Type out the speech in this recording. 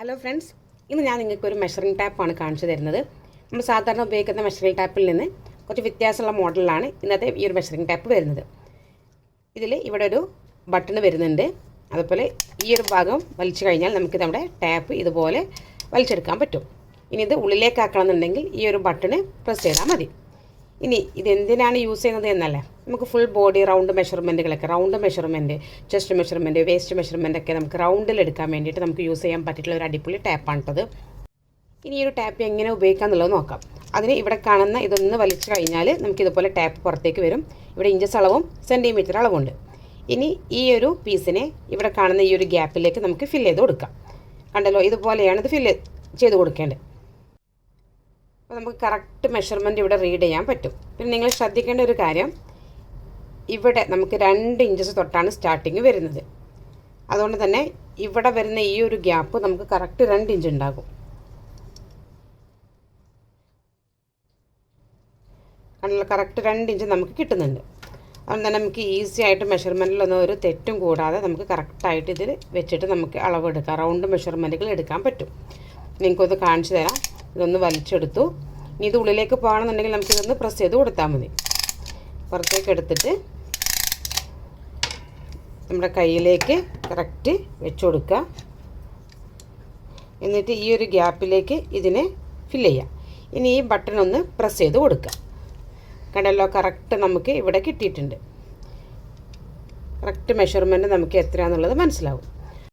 Hello friends ഇന്ന് ഞാൻ നിങ്ങൾക്ക് ഒരു മെഷറിംഗ് ടാപ്പാണ് കാണിച്ചു തരുന്നത്. നമ്മൾ സാധാരണ ഉപയോഗിക്കുന്ന മെഷറിംഗ് ടാപ്പിൽ നിന്ന് കുറച്ച് വ്യത്യാസമുള്ള മോഡലിലാണ് ഇന്നത്തെ ഈ ഒരു മെഷറിംഗ് ടാപ്പ് വരുന്നത്. ഇതിൽ ഇവിടെ ഒരു ബട്ടൺ വരുന്നുണ്ട്. അതുപോലെ ഈ ഒരു ഭാഗം വലിച്ചു കഴിഞ്ഞാൽ നമുക്ക് നമ്മുടെ ടാപ്പ് ഇതുപോലെ വലിച്ചെടുക്കാൻ പറ്റും. ഇനി ഇത് ഉള്ളിലേക്കാക്കണമെന്നുണ്ടെങ്കിൽ ഈ ഒരു ബട്ടണ് പ്രസ് ചെയ്താൽ മതി. ഇനി ഇതെന്തിനാണ് യൂസ് ചെയ്യുന്നത് എന്നല്ല? നമുക്ക് full body round മെഷർമെന്റുകളൊക്കെ round measurement chest measurement waist measurement ഒക്കെ നമുക്ക് റൗണ്ടിൽ എടുക്കാൻ വേണ്ടിയിട്ട് നമുക്ക് യൂസ് ചെയ്യാൻ പറ്റിയിട്ടുള്ള ഒരു അടിപൊളി ടാപ്പാണ് കേട്ടത് ഇനി ഈ ഒരു ടാപ്പ് എങ്ങനെ ഉപയോഗിക്കാം എന്നുള്ളത് നോക്കാം. അതിന് ഇവിടെ കാണുന്ന ഇതൊന്ന് വലിച്ചു കഴിഞ്ഞാൽ നമുക്ക് ഇതുപോലെ ടാപ്പ് പുറത്തേക്ക് വരും. ഇവിടെ ഇഞ്ചസ് അളവും സെന്റിമീറ്റർ അളവുണ്ട്. ഇനി ഈ ഒരു പീസിനെ ഇവിടെ കാണുന്ന ഈ ഒരു ഗ്യാപ്പിലേക്ക് നമുക്ക് ഫില്ല് ചെയ്ത് കൊടുക്കാം. കണ്ടല്ലോ ഇതുപോലെയാണ് ഇത് ഫില്ല് ചെയ്ത് കൊടുക്കേണ്ടത്. അപ്പോൾ നമുക്ക് കറക്റ്റ് മെഷർമെന്റ് ഇവിടെ റീഡ് ചെയ്യാൻ പറ്റും. പിന്നെ നിങ്ങൾ ശ്രദ്ധിക്കേണ്ട ഒരു കാര്യം ഇവിടെ നമുക്ക് രണ്ട് ഇഞ്ചസ് തൊട്ടാണ് സ്റ്റാർട്ടിങ് വരുന്നത്. അതുകൊണ്ട് തന്നെ ഇവിടെ വരുന്ന ഈ ഒരു ഗ്യാപ്പ് നമുക്ക് കറക്റ്റ് രണ്ട് ഇഞ്ച് ഉണ്ടാകും. കണ്ടല്ലോ? കറക്റ്റ് രണ്ട് ഇഞ്ച് നമുക്ക് കിട്ടുന്നുണ്ട്. അതുകൊണ്ട് തന്നെ നമുക്ക് ഈസി ആയിട്ട് മെഷർമെന്റിലൊന്നും ഒരു തെറ്റും കൂടാതെ നമുക്ക് കറക്റ്റായിട്ട് ഇതിൽ വെച്ചിട്ട് നമുക്ക് അളവെടുക്കാം. റൗണ്ട് മെഷർമെന്റുകൾ എടുക്കാൻ പറ്റും. നിങ്ങൾക്കൊന്ന് കാണിച്ചു തരാം. ഇതൊന്ന് വലിച്ചെടുത്തു. ഇനി ഇത് ഉള്ളിലേക്ക് പോകണമെന്നുണ്ടെങ്കിൽ നമുക്കിതൊന്ന് പ്രസ് ചെയ്ത് കൊടുത്താൽ മതി. പുറത്തേക്ക് എടുത്തിട്ട് നമ്മുടെ കയ്യിലേക്ക് കറക്റ്റ് വെച്ച് കൊടുക്കുക. എന്നിട്ട് ഈ ഒരു ഗ്യാപ്പിലേക്ക് ഇതിനെ ഫില്ല് ചെയ്യാം ഇനി ഈ ബട്ടൺ ഒന്ന് പ്രസ് ചെയ്ത് കൊടുക്കുക. കണ്ടല്ലോ കറക്റ്റ് നമുക്ക് ഇവിടെ കിട്ടിയിട്ടുണ്ട്. കറക്റ്റ് മെഷർമെന്റ് നമുക്ക് എത്രയാണെന്നുള്ളത് മനസ്സിലാവും.